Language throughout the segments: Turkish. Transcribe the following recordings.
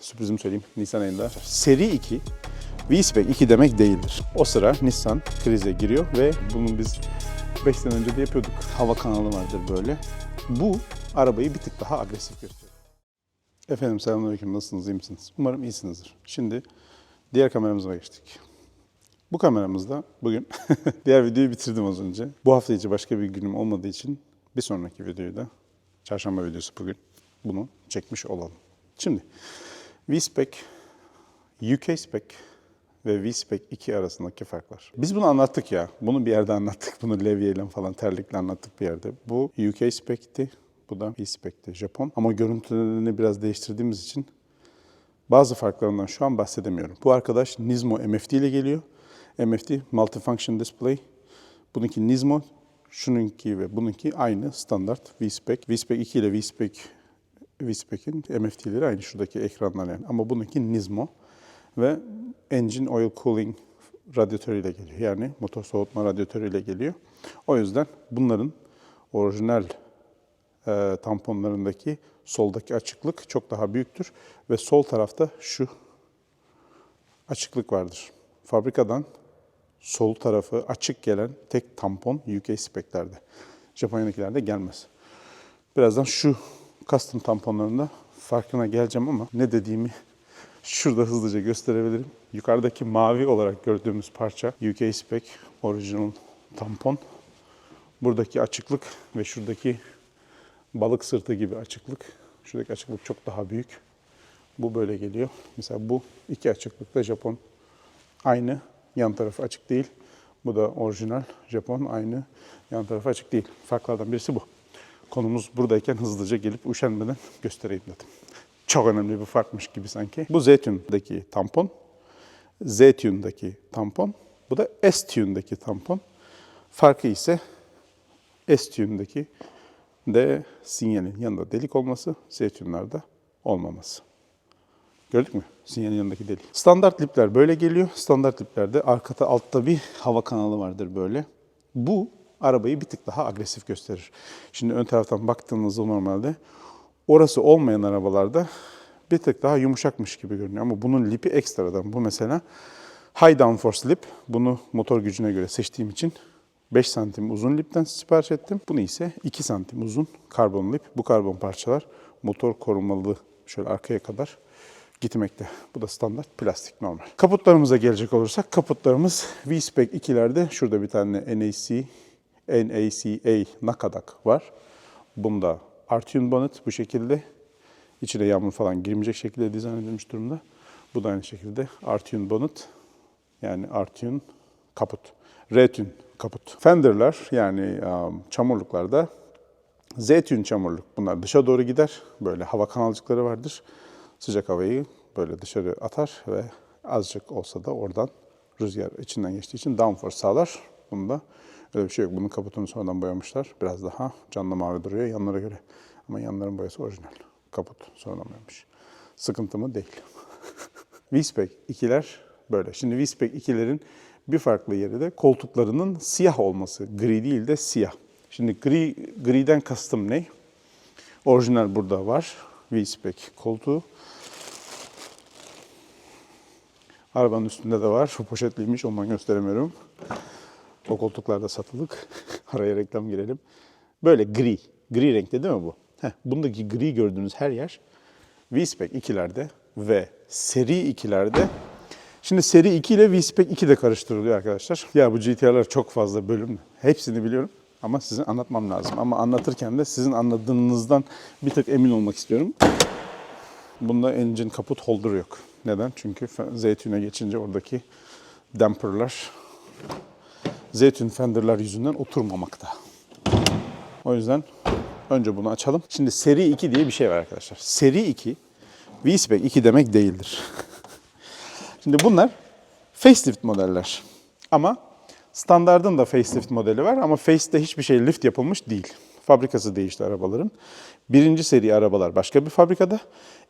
sürprizimi söyleyeyim Nisan ayında. Seri 2 V-Spec 2 demek değildir. O sıra Nissan krize giriyor ve bunu biz 5 sene önce de yapıyorduk. Hava kanalı vardır böyle. Bu arabayı bir tık daha agresif gösteriyor. Efendim selamünaleyküm. Nasılsınız? iyi misiniz? Umarım iyisinizdir. Şimdi diğer kameramıza geçtik. Bu kameramızda bugün diğer videoyu bitirdim az önce. Bu hafta içi başka bir günüm olmadığı için bir sonraki videoyu da çarşamba videosu bugün bunu çekmiş olalım. Şimdi V-Spec, UK Spec ve V-Spec 2 arasındaki farklar. Biz bunu anlattık ya. Bunu bir yerde anlattık. Bunu levyeyle falan terlikle anlattık bir yerde. Bu UK Spec'ti. Bu da V-Spec'ti. Japon. Ama görüntülerini biraz değiştirdiğimiz için bazı farklarından şu an bahsedemiyorum. Bu arkadaş Nismo MFD ile geliyor. MFD Multifunction Display. Bununki Nismo, şununki ve bununki aynı standart V-Spec. V-Spec 2 ile V-Spec V-Spec'in MFT'leri aynı şuradaki ekranlar yani. Ama bununki Nismo ve Engine Oil Cooling radyatörüyle geliyor. Yani motor soğutma radyatörüyle geliyor. O yüzden bunların orijinal e, tamponlarındaki soldaki açıklık çok daha büyüktür ve sol tarafta şu açıklık vardır. Fabrikadan sol tarafı açık gelen tek tampon UK speklerde. Japonya'dakilerde gelmez. Birazdan şu custom tamponlarında farkına geleceğim ama ne dediğimi şurada hızlıca gösterebilirim. Yukarıdaki mavi olarak gördüğümüz parça UK spec original tampon. Buradaki açıklık ve şuradaki balık sırtı gibi açıklık. Şuradaki açıklık çok daha büyük. Bu böyle geliyor. Mesela bu iki açıklıkta Japon aynı. Yan tarafı açık değil. Bu da orijinal Japon aynı. Yan tarafı açık değil. Farklardan birisi bu. Konumuz buradayken hızlıca gelip üşenmeden göstereyim dedim. Çok önemli bir farkmış gibi sanki. Bu Z-Tune'daki tampon. Z-Tune'daki tampon. Bu da S-Tune'daki tampon. Farkı ise S-Tune'daki de sinyalin yanında delik olması, Z-Tune'larda olmaması. Gördük mü? Sinyalin yanındaki delik. Standart lipler böyle geliyor. Standart liplerde arkada altta bir hava kanalı vardır böyle. Bu arabayı bir tık daha agresif gösterir. Şimdi ön taraftan baktığınızda normalde orası olmayan arabalarda bir tık daha yumuşakmış gibi görünüyor. Ama bunun lipi ekstradan. Bu mesela high downforce lip. Bunu motor gücüne göre seçtiğim için 5 santim uzun lipten sipariş ettim. Bunu ise 2 santim uzun karbon lip. Bu karbon parçalar motor korumalı şöyle arkaya kadar gitmekte. Bu da standart plastik normal. Kaputlarımıza gelecek olursak kaputlarımız V-Spec 2'lerde şurada bir tane NAC, NACA nakadak var. Bunda Artune bonnet bu şekilde. İçine yağmur falan girmeyecek şekilde dizayn edilmiş durumda. Bu da aynı şekilde Artune bonnet. Yani Artune kaput. Retune kaput. Fender'lar yani um, çamurluklarda Z-Tune çamurluk. Bunlar dışa doğru gider. Böyle hava kanalcıkları vardır. Sıcak havayı böyle dışarı atar ve azıcık olsa da oradan rüzgar içinden geçtiği için downforce sağlar. Bunda öyle bir şey yok. Bunun kaputunu sonradan boyamışlar. Biraz daha canlı mavi duruyor yanlara göre. Ama yanların boyası orijinal. Kaput sonradan boyamış. Sıkıntı mı? Değil. V-Spec 2'ler böyle. Şimdi V-Spec 2'lerin bir farklı yeri de koltuklarının siyah olması. Gri değil de siyah. Şimdi gri, griden kastım ne? Orijinal burada var. V-Spec koltuğu. Arabanın üstünde de var. Şu poşetliymiş ondan gösteremiyorum. O koltuklarda satılık. Araya reklam girelim. Böyle gri. Gri renkte değil mi bu? Heh, bundaki gri gördüğünüz her yer V-Spec 2'lerde ve seri 2'lerde Şimdi seri 2 ile V-Spec 2 de karıştırılıyor arkadaşlar. Ya bu GTR'lar çok fazla bölüm. Hepsini biliyorum ama sizin anlatmam lazım. Ama anlatırken de sizin anladığınızdan bir tık emin olmak istiyorum. Bunda engine kaput holder yok. Neden? Çünkü Zeytun'a geçince oradaki damperlar Zeytun fenderlar yüzünden oturmamakta. O yüzden önce bunu açalım. Şimdi seri 2 diye bir şey var arkadaşlar. Seri 2 V-Spec 2 demek değildir. Şimdi bunlar facelift modeller. Ama standardın da facelift modeli var ama face'te hiçbir şey lift yapılmış değil. Fabrikası değişti arabaların. Birinci seri arabalar başka bir fabrikada,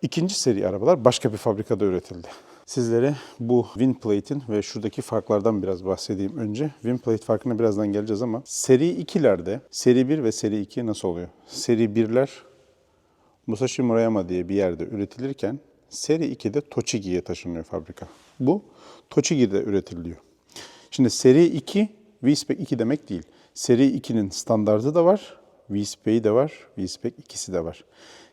ikinci seri arabalar başka bir fabrikada üretildi. Sizlere bu Winplate'in ve şuradaki farklardan biraz bahsedeyim önce. Winplate farkına birazdan geleceğiz ama seri 2'lerde seri 1 ve seri 2 nasıl oluyor? Seri 1'ler Musashi Murayama diye bir yerde üretilirken seri 2'de Tochigi'ye taşınıyor fabrika. Bu Tochigi'de üretiliyor. Şimdi seri 2 V-Spec 2 demek değil. Seri 2'nin standardı da var, V-Spec'i de var, V-Spec ikisi de var.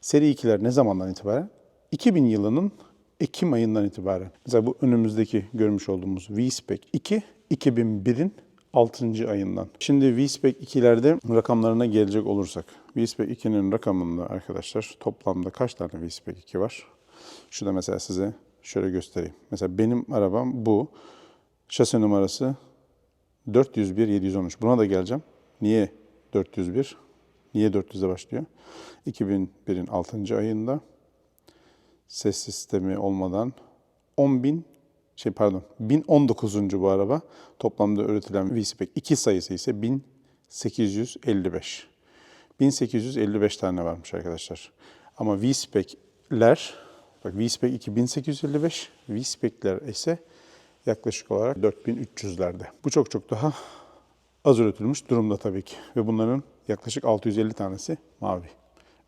Seri 2'ler ne zamandan itibaren? 2000 yılının Ekim ayından itibaren. Mesela bu önümüzdeki görmüş olduğumuz V-Spec 2, 2001'in 6. ayından. Şimdi V-Spec 2'lerde rakamlarına gelecek olursak. V-Spec 2'nin rakamında arkadaşlar toplamda kaç tane V-Spec 2 var? Şurada mesela size şöyle göstereyim. Mesela benim arabam bu. Şase numarası 401 713. Buna da geleceğim. Niye 401? Niye 400'e başlıyor? 2001'in 6. ayında ses sistemi olmadan 10.000 şey pardon 1019. bu araba. Toplamda üretilen V-Spec 2 sayısı ise 1855. 1855 tane varmış arkadaşlar. Ama V-Spec'ler bak V-Spec 2 1855, V-Spec'ler ise yaklaşık olarak 4300'lerde. Bu çok çok daha az üretilmiş durumda tabii ki. Ve bunların yaklaşık 650 tanesi mavi.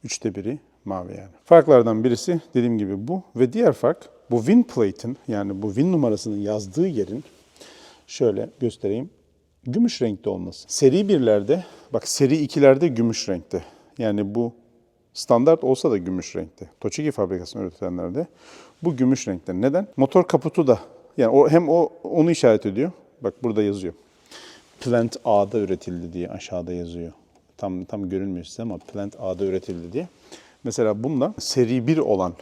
Üçte biri mavi yani. Farklardan birisi dediğim gibi bu. Ve diğer fark bu win plate'in yani bu win numarasının yazdığı yerin şöyle göstereyim. Gümüş renkte olması. Seri birlerde bak seri ikilerde gümüş renkte. Yani bu standart olsa da gümüş renkte. Tochigi fabrikasında üretilenlerde bu gümüş renkte. Neden? Motor kaputu da yani o hem o onu işaret ediyor. Bak burada yazıyor. Plant A'da üretildi diye aşağıda yazıyor. Tam tam görünmüyor size ama Plant A'da üretildi diye. Mesela bunda seri 1 olan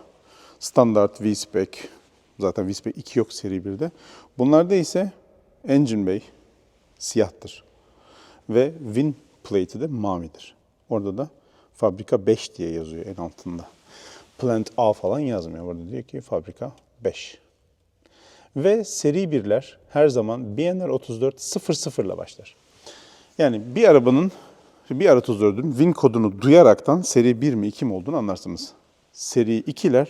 standart V-Spec, zaten V-Spec 2 yok seri 1'de. Bunlarda ise Engine Bay siyahtır. Ve Win Plate'i de mavidir. Orada da fabrika 5 diye yazıyor en altında. Plant A falan yazmıyor. Orada diyor ki fabrika 5. Ve seri birler her zaman BNR 34 00 ile başlar. Yani bir arabanın, bir ara 34'ün Win kodunu duyaraktan seri 1 mi 2 mi olduğunu anlarsınız. Seri 2'ler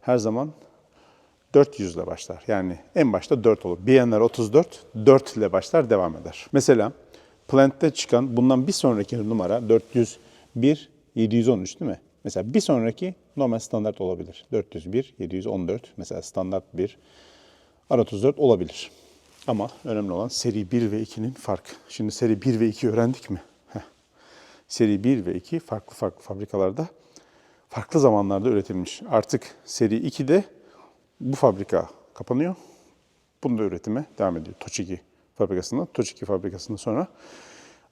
her zaman 400 ile başlar. Yani en başta 4 olur. BNR 34 4 ile başlar devam eder. Mesela Plant'te çıkan bundan bir sonraki numara 401 713 değil mi? Mesela bir sonraki normal standart olabilir. 401 714 mesela standart bir R34 olabilir. Ama önemli olan seri 1 ve 2'nin farkı. Şimdi seri 1 ve 2 öğrendik mi? Seri 1 ve 2 farklı farklı fabrikalarda farklı zamanlarda üretilmiş. Artık seri 2'de bu fabrika kapanıyor. Bunda üretime devam ediyor. Tochigi fabrikasında. Tochigi fabrikasında sonra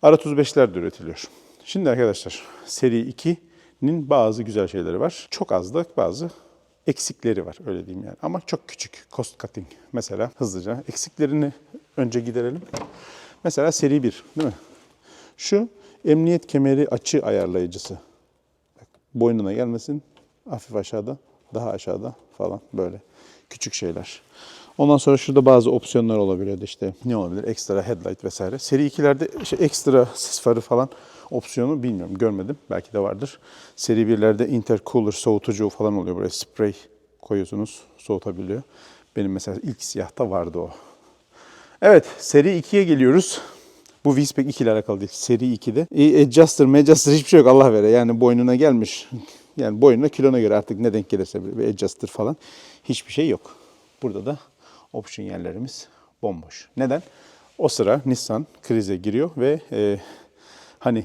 R35'ler de üretiliyor. Şimdi arkadaşlar seri 2'nin bazı güzel şeyleri var. Çok az da bazı eksikleri var öyle diyeyim yani. Ama çok küçük cost cutting. Mesela hızlıca eksiklerini önce giderelim. Mesela seri 1 değil mi? Şu emniyet kemeri açı ayarlayıcısı. Bak, boynuna gelmesin. Hafif aşağıda, daha aşağıda falan böyle küçük şeyler. Ondan sonra şurada bazı opsiyonlar olabiliyordu işte ne olabilir? Ekstra headlight vesaire. Seri 2'lerde işte ekstra sis farı falan opsiyonu bilmiyorum görmedim. Belki de vardır. Seri 1'lerde intercooler soğutucu falan oluyor. Buraya sprey koyuyorsunuz soğutabiliyor. Benim mesela ilk siyahta vardı o. Evet seri 2'ye geliyoruz. Bu V-Spec 2 ile alakalı değil. Seri 2'de. E, adjuster, adjuster hiçbir şey yok Allah vere. Yani boynuna gelmiş. Yani boynuna kilona göre artık ne denk gelirse bir adjuster falan. Hiçbir şey yok. Burada da option yerlerimiz bomboş. Neden? O sıra Nissan krize giriyor ve e, hani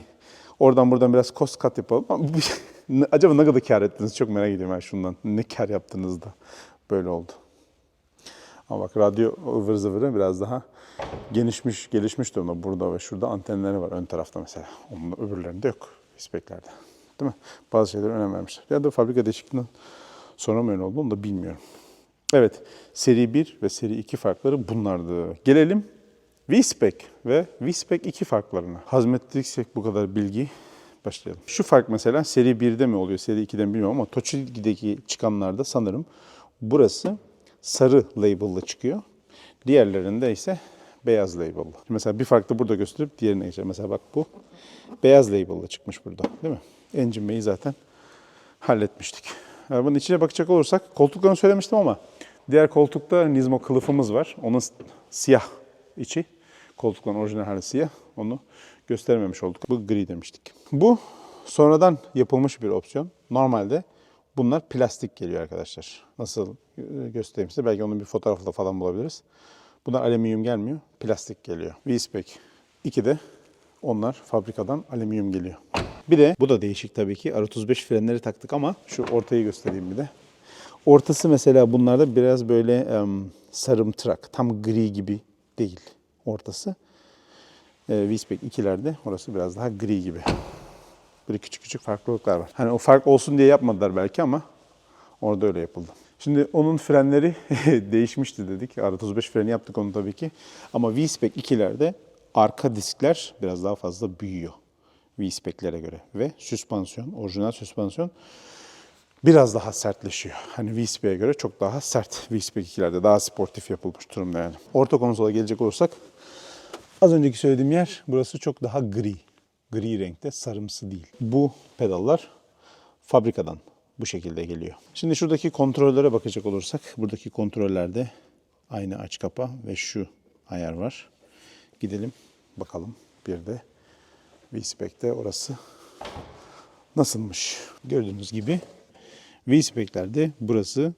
oradan buradan biraz cost cut yapalım. Acaba ne kadar kar ettiniz? Çok merak ediyorum ben şundan. Ne kar yaptınız da böyle oldu. Ama bak radyo ıvır zıvırı biraz daha genişmiş, gelişmiş durumda. Burada ve şurada antenleri var ön tarafta mesela. Onun öbürlerinde yok. Speklerde. Değil mi? Bazı şeylere önem vermişler. Ya da fabrika değişikliğinden sonra mı öyle oldu onu da bilmiyorum. Evet, seri 1 ve seri 2 farkları bunlardı. Gelelim V-Spec ve V-Spec 2 farklarına. Hazmettiysek bu kadar bilgi başlayalım. Şu fark mesela seri 1'de mi oluyor, seri 2'de mi bilmiyorum ama Tochigi'deki çıkanlarda sanırım burası sarı label'lı çıkıyor. Diğerlerinde ise beyaz label'lı. Mesela bir farklı burada gösterip diğerine geçelim. Mesela bak bu beyaz label'lı çıkmış burada değil mi? Engine Bay'i zaten halletmiştik. Bunun içine bakacak olursak koltuklarını söylemiştim ama diğer koltukta Nismo kılıfımız var. Onun siyah içi. Koltukların orijinal hali siyah. Onu göstermemiş olduk. Bu gri demiştik. Bu sonradan yapılmış bir opsiyon. Normalde Bunlar plastik geliyor arkadaşlar. Nasıl e, göstereyim size? Belki onun bir fotoğrafla falan bulabiliriz. Bunlar alüminyum gelmiyor, plastik geliyor. V-Spec 2'de onlar fabrikadan alüminyum geliyor. Bir de bu da değişik tabii ki. R35 frenleri taktık ama şu ortayı göstereyim bir de. Ortası mesela bunlarda biraz böyle em, sarımtırak, tam gri gibi değil ortası. E, V-Spec 2'lerde orası biraz daha gri gibi. Böyle küçük küçük farklılıklar var. Hani o fark olsun diye yapmadılar belki ama orada öyle yapıldı. Şimdi onun frenleri değişmişti dedik. R35 freni yaptık onu tabii ki. Ama V-Spec 2'lerde arka diskler biraz daha fazla büyüyor. V-Spec'lere göre. Ve süspansiyon, orijinal süspansiyon biraz daha sertleşiyor. Hani V-Spec'e göre çok daha sert. V-Spec 2'lerde daha sportif yapılmış durumda yani. Orta konsola gelecek olursak Az önceki söylediğim yer burası çok daha gri. Gri renkte, sarımsı değil. Bu pedallar fabrikadan bu şekilde geliyor. Şimdi şuradaki kontrollere bakacak olursak, buradaki kontrollerde aynı aç kapa ve şu ayar var. Gidelim bakalım bir de V-Spec'te orası nasılmış. Gördüğünüz gibi V-Spec'lerde burası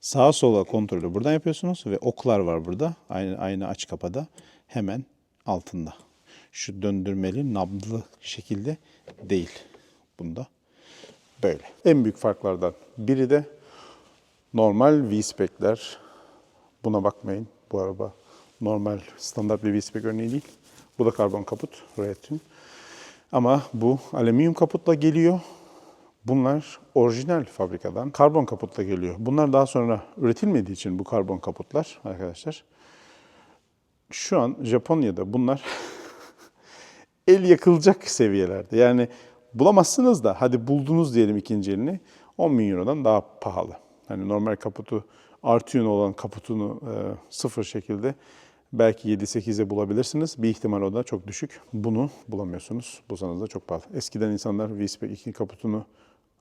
sağa sola kontrolü buradan yapıyorsunuz ve oklar var burada. Aynı aynı aç kapada hemen altında. Şu döndürmeli nablı şekilde değil bunda. Böyle. En büyük farklardan biri de normal V-Spec'ler. Buna bakmayın. Bu araba normal standart bir V-Spec örneği değil. Bu da karbon kaput. Rayet'in. Ama bu alüminyum kaputla geliyor. Bunlar orijinal fabrikadan karbon kaputla geliyor. Bunlar daha sonra üretilmediği için bu karbon kaputlar arkadaşlar. Şu an Japonya'da bunlar el yakılacak seviyelerde. Yani bulamazsınız da hadi buldunuz diyelim ikinci elini 10 bin Euro'dan daha pahalı. Hani normal kaputu Artune olan kaputunu e, sıfır şekilde belki 7-8'e bulabilirsiniz. Bir ihtimal o da çok düşük. Bunu bulamıyorsunuz. Bulsanız da çok pahalı. Eskiden insanlar V-Spec 2 kaputunu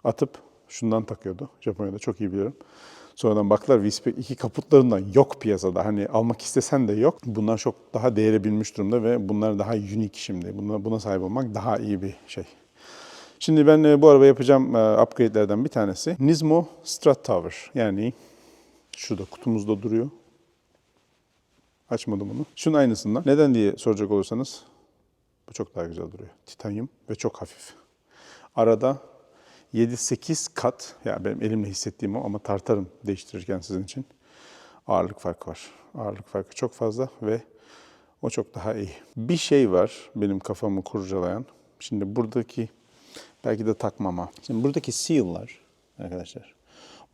atıp şundan takıyordu. Japonya'da çok iyi biliyorum. Sonradan baktılar V-Spec 2 kaputlarından yok piyasada. Hani almak istesen de yok. Bunlar çok daha değeri bilmiş durumda ve bunlar daha unik şimdi. Buna, buna sahip olmak daha iyi bir şey. Şimdi ben e, bu araba yapacağım e, upgrade'lerden bir tanesi. Nismo Strat Tower. Yani şurada kutumuzda duruyor. Açmadım bunu. Şunun aynısından. Neden diye soracak olursanız bu çok daha güzel duruyor. Titanyum ve çok hafif. Arada 7-8 kat, yani benim elimle hissettiğim o ama tartarım değiştirirken sizin için. Ağırlık farkı var. Ağırlık farkı çok fazla ve o çok daha iyi. Bir şey var benim kafamı kurcalayan. Şimdi buradaki belki de takmama. Şimdi buradaki seal'lar arkadaşlar.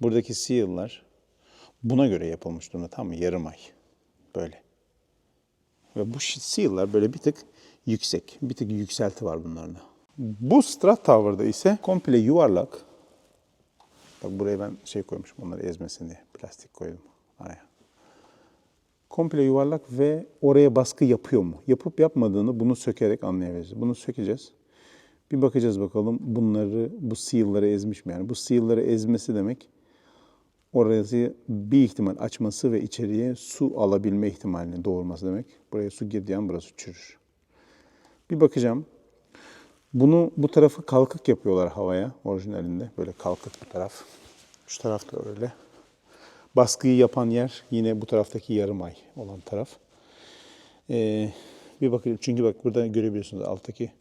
Buradaki seal'lar buna göre yapılmış durumda tamam mı? Yarım ay. Böyle. Ve bu seal'lar böyle bir tık yüksek. Bir tık yükselti var bunlarda. Bu Strat Tower'da ise komple yuvarlak. Bak buraya ben şey koymuşum onları ezmesin diye. Plastik koydum araya. Komple yuvarlak ve oraya baskı yapıyor mu? Yapıp yapmadığını bunu sökerek anlayabiliriz. Bunu sökeceğiz. Bir bakacağız bakalım bunları, bu seal'ları ezmiş mi? Yani bu seal'ları ezmesi demek orası bir ihtimal açması ve içeriye su alabilme ihtimalini doğurması demek. Buraya su girdiği an burası çürür. Bir bakacağım. Bunu bu tarafı kalkık yapıyorlar havaya orijinalinde. Böyle kalkık bu taraf. Şu taraf da öyle. Baskıyı yapan yer yine bu taraftaki yarım ay olan taraf. Ee, bir bakayım çünkü bak burada görebiliyorsunuz alttaki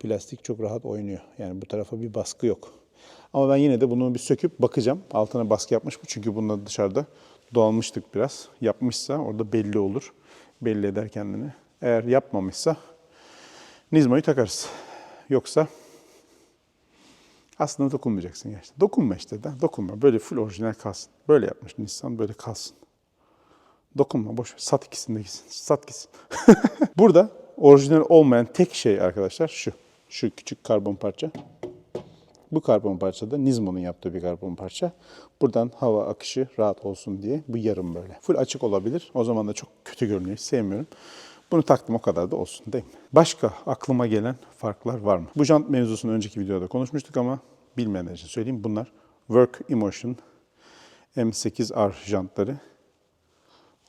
plastik çok rahat oynuyor. Yani bu tarafa bir baskı yok. Ama ben yine de bunu bir söküp bakacağım. Altına baskı yapmış mı? Çünkü bununla dışarıda doğalmıştık biraz. Yapmışsa orada belli olur. Belli eder kendini. Eğer yapmamışsa Nizmo'yu takarız. Yoksa aslında dokunmayacaksın gerçekten. Dokunma işte de. Dokunma. Böyle full orijinal kalsın. Böyle yapmış Nissan. Böyle kalsın. Dokunma. Boş ver. Sat ikisini de gitsin. Sat gitsin. Burada orijinal olmayan tek şey arkadaşlar şu. Şu küçük karbon parça. Bu karbon parça da Nismo'nun yaptığı bir karbon parça. Buradan hava akışı rahat olsun diye bu yarım böyle. Full açık olabilir. O zaman da çok kötü görünüyor. Sevmiyorum. Bunu taktım o kadar da olsun değil mi? Başka aklıma gelen farklar var mı? Bu jant mevzusunu önceki videoda konuşmuştuk ama bilmeyenler için söyleyeyim. Bunlar Work Emotion M8R jantları.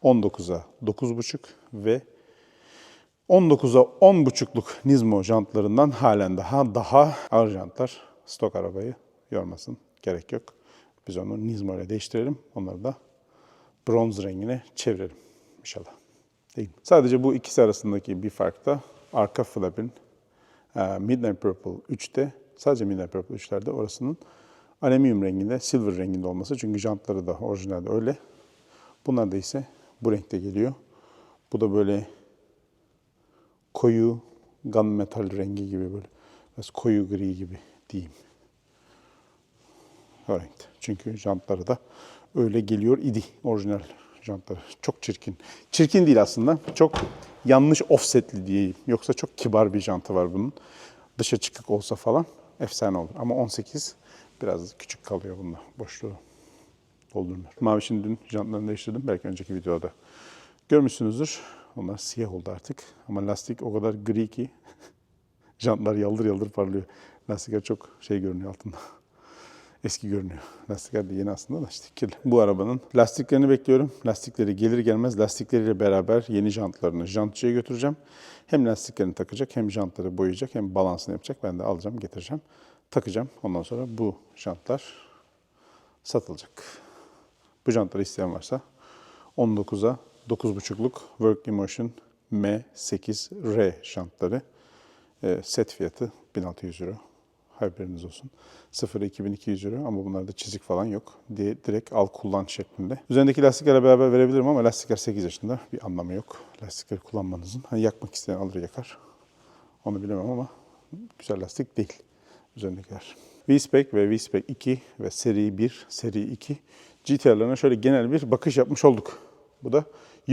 19'a 9.5 ve 19'a 10.5'luk Nismo jantlarından halen daha daha ağır jantlar stok arabayı yormasın, gerek yok. Biz onu Nismo ile değiştirelim. Onları da bronz rengine çevirelim inşallah. Değil? Sadece bu ikisi arasındaki bir fark da arka flap'in e, Midnight Purple 3'te sadece Midnight Purple 3'lerde orasının alüminyum renginde, silver renginde olması. Çünkü jantları da orijinalde öyle. Bunlar da ise bu renkte geliyor. Bu da böyle koyu gunmetal rengi gibi böyle. Biraz koyu gri gibi diyeyim. O renkte. Çünkü jantları da öyle geliyor idi orijinal jantları. Çok çirkin. Çirkin değil aslında. Çok yanlış offsetli diyeyim. Yoksa çok kibar bir jantı var bunun. Dışa çıkık olsa falan efsane olur. Ama 18 biraz küçük kalıyor bunda boşluğu doldurmuyor. Mavişin dün jantlarını değiştirdim. Belki önceki videoda görmüşsünüzdür. Onlar siyah oldu artık. Ama lastik o kadar gri ki jantlar yaldır yaldır parlıyor. Lastikler çok şey görünüyor altında. Eski görünüyor. Lastikler de yeni aslında da işte kirli. Bu arabanın lastiklerini bekliyorum. Lastikleri gelir gelmez lastikleriyle beraber yeni jantlarını jantçıya götüreceğim. Hem lastiklerini takacak hem jantları boyayacak hem balansını yapacak. Ben de alacağım getireceğim. Takacağım. Ondan sonra bu jantlar satılacak. Bu jantları isteyen varsa 19'a 9.5'luk Work Emotion M8R jantları. E, set fiyatı 1600 euro. Haberiniz olsun. 0 2200 euro ama bunlarda çizik falan yok. Diye direkt al kullan şeklinde. Üzerindeki lastiklerle beraber verebilirim ama lastikler 8 yaşında. Bir anlamı yok. Lastikleri kullanmanızın. Hani yakmak isteyen alır yakar. Onu bilemem ama güzel lastik değil üzerindekiler. V-Spec ve V-Spec 2 ve seri 1, seri 2 GTR'larına şöyle genel bir bakış yapmış olduk. Bu da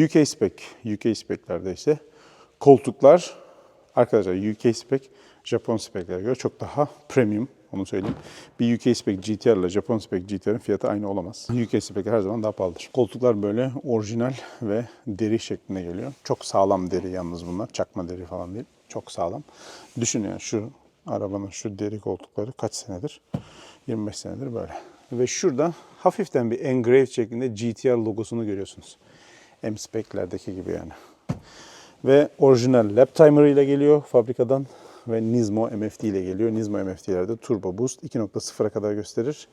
UK Spec. UK Spec'lerde ise koltuklar arkadaşlar UK Spec Japon Spec'lere göre çok daha premium onu söyleyeyim. Bir UK Spec GTR ile Japon Spec GTR'ın fiyatı aynı olamaz. UK Spec her zaman daha pahalıdır. Koltuklar böyle orijinal ve deri şeklinde geliyor. Çok sağlam deri yalnız bunlar. Çakma deri falan değil. Çok sağlam. Düşünün yani şu arabanın şu deri koltukları kaç senedir? 25 senedir böyle. Ve şurada hafiften bir engraved şeklinde GTR logosunu görüyorsunuz. M-Spec'lerdeki gibi yani. Ve orijinal lap timer ile geliyor fabrikadan ve Nismo MFD ile geliyor. Nismo MFD'lerde turbo boost 2.0'a kadar gösterir.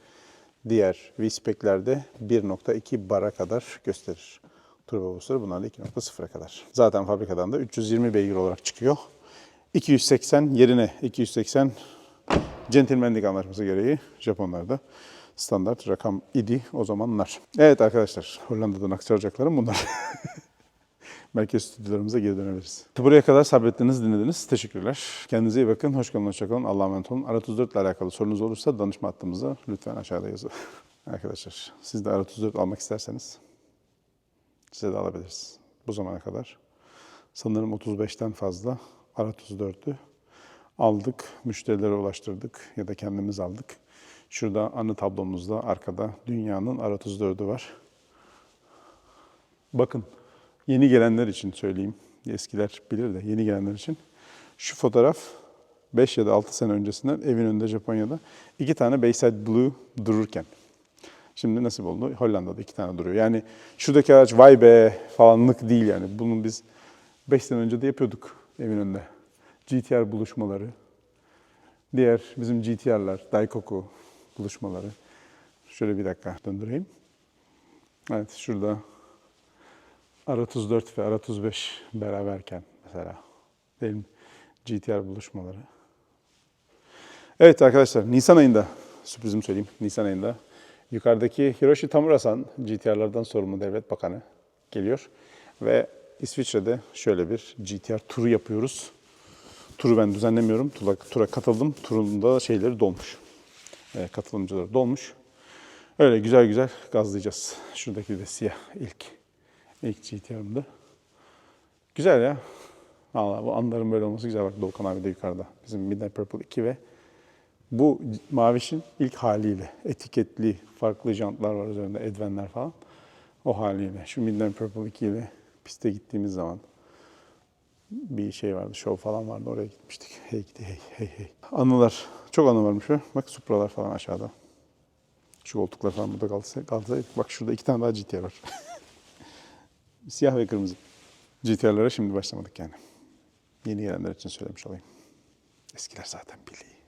Diğer V-Spec'lerde 1.2 bara kadar gösterir. Turbo boostları bunlar da 2.0'a kadar. Zaten fabrikadan da 320 beygir olarak çıkıyor. 280 yerine 280 Gentlemanlik anlaşması gereği Japonlarda standart rakam idi o zamanlar. Evet arkadaşlar Hollanda'dan aktaracaklarım bunlar. Merkez stüdyolarımıza geri dönebiliriz. Buraya kadar sabrettiniz, dinlediniz. Teşekkürler. Kendinize iyi bakın. Hoş kalın, hoşça kalın. Allah'a emanet olun. Ara34 ile alakalı sorunuz olursa danışma hattımıza lütfen aşağıda yazın. Arkadaşlar siz de Ara34 almak isterseniz size de alabiliriz. Bu zamana kadar sanırım 35'ten fazla Ara34'ü aldık, müşterilere ulaştırdık ya da kendimiz aldık. Şurada anı tablomuzda arkada dünyanın Ara34'ü var. Bakın yeni gelenler için söyleyeyim. Eskiler bilir de yeni gelenler için. Şu fotoğraf 5 ya da 6 sene öncesinden evin önünde Japonya'da iki tane Bayside Blue dururken. Şimdi nasip oldu? Hollanda'da iki tane duruyor. Yani şuradaki araç vay be falanlık değil yani. Bunu biz 5 sene önce de yapıyorduk evin önünde. GTR buluşmaları, diğer bizim GTR'lar, Daikoku buluşmaları. Şöyle bir dakika döndüreyim. Evet şurada R34 ve R35 beraberken mesela benim GTR buluşmaları. Evet arkadaşlar Nisan ayında sürprizimi söyleyeyim. Nisan ayında yukarıdaki Hiroshi Tamura-san GTR'lardan sorumlu devlet bakanı geliyor ve İsviçre'de şöyle bir GTR turu yapıyoruz. Turu ben düzenlemiyorum. Tura, tura katıldım. Turunda şeyleri dolmuş. E, katılımcıları dolmuş. Öyle güzel güzel gazlayacağız. Şuradaki de siyah ilk. İlk GTR'ımda. Güzel ya. Valla bu anların böyle olması güzel. Bak Doğukan abi de yukarıda. Bizim Midnight Purple 2 ve bu Maviş'in ilk haliyle. Etiketli farklı jantlar var üzerinde. Edvenler falan. O haliyle. Şu Midnight Purple 2 ile piste gittiğimiz zaman bir şey vardı, show falan vardı. Oraya gitmiştik. Hey gidi hey hey hey. Anılar. Çok anı varmış be. Bak Supra'lar falan aşağıda. Şu koltuklar falan burada kalsa, kalsaydı. Bak şurada iki tane daha GTR var. Siyah ve kırmızı. GTR'lara şimdi başlamadık yani. Yeni gelenler için söylemiş olayım. Eskiler zaten biliyor.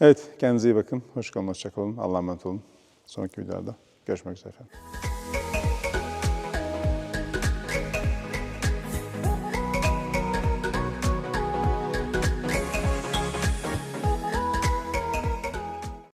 Evet kendinize iyi bakın. Hoş kalın, hoşça kalın. Allah'a emanet olun. Sonraki videoda görüşmek üzere efendim.